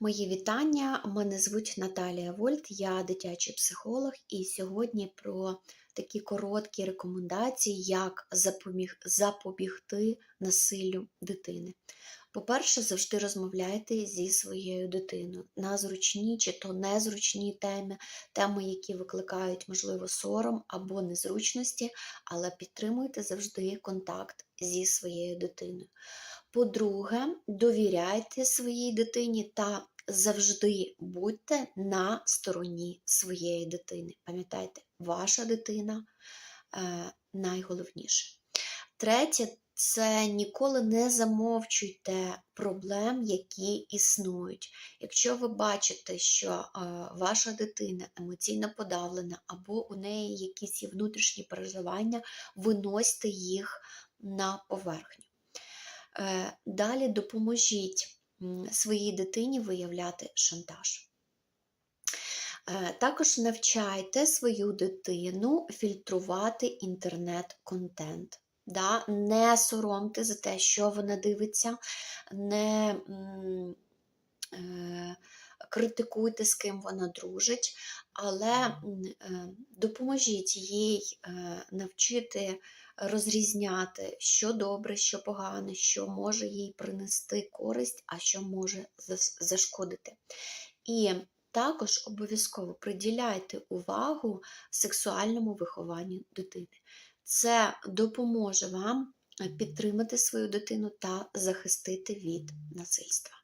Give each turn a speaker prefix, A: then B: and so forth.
A: Мої вітання. Мене звуть Наталія Вольт, я дитячий психолог, і сьогодні про такі короткі рекомендації, як запобіг, запобігти насиллю дитини. По-перше, завжди розмовляйте зі своєю дитиною на зручні чи то незручні теми, теми, які викликають, можливо, сором або незручності, але підтримуйте завжди контакт зі своєю дитиною. По-друге, довіряйте своїй дитині та завжди будьте на стороні своєї дитини. Пам'ятайте, ваша дитина е, найголовніше. Третє, це ніколи не замовчуйте проблем, які існують. Якщо ви бачите, що е, ваша дитина емоційно подавлена, або у неї якісь є внутрішні переживання, виносьте їх на поверхню. Е, Далі допоможіть своїй дитині виявляти шантаж. Е, Також навчайте свою дитину фільтрувати інтернет-контент. Да? Не соромте за те, що вона дивиться, не е, критикуйте, з ким вона дружить, але е, допоможіть їй е, навчити розрізняти, що добре, що погане, що може їй принести користь, а що може зашкодити. І також обов'язково приділяйте увагу сексуальному вихованню дитини. Це допоможе вам е, підтримати свою дитину та захистити від насильства.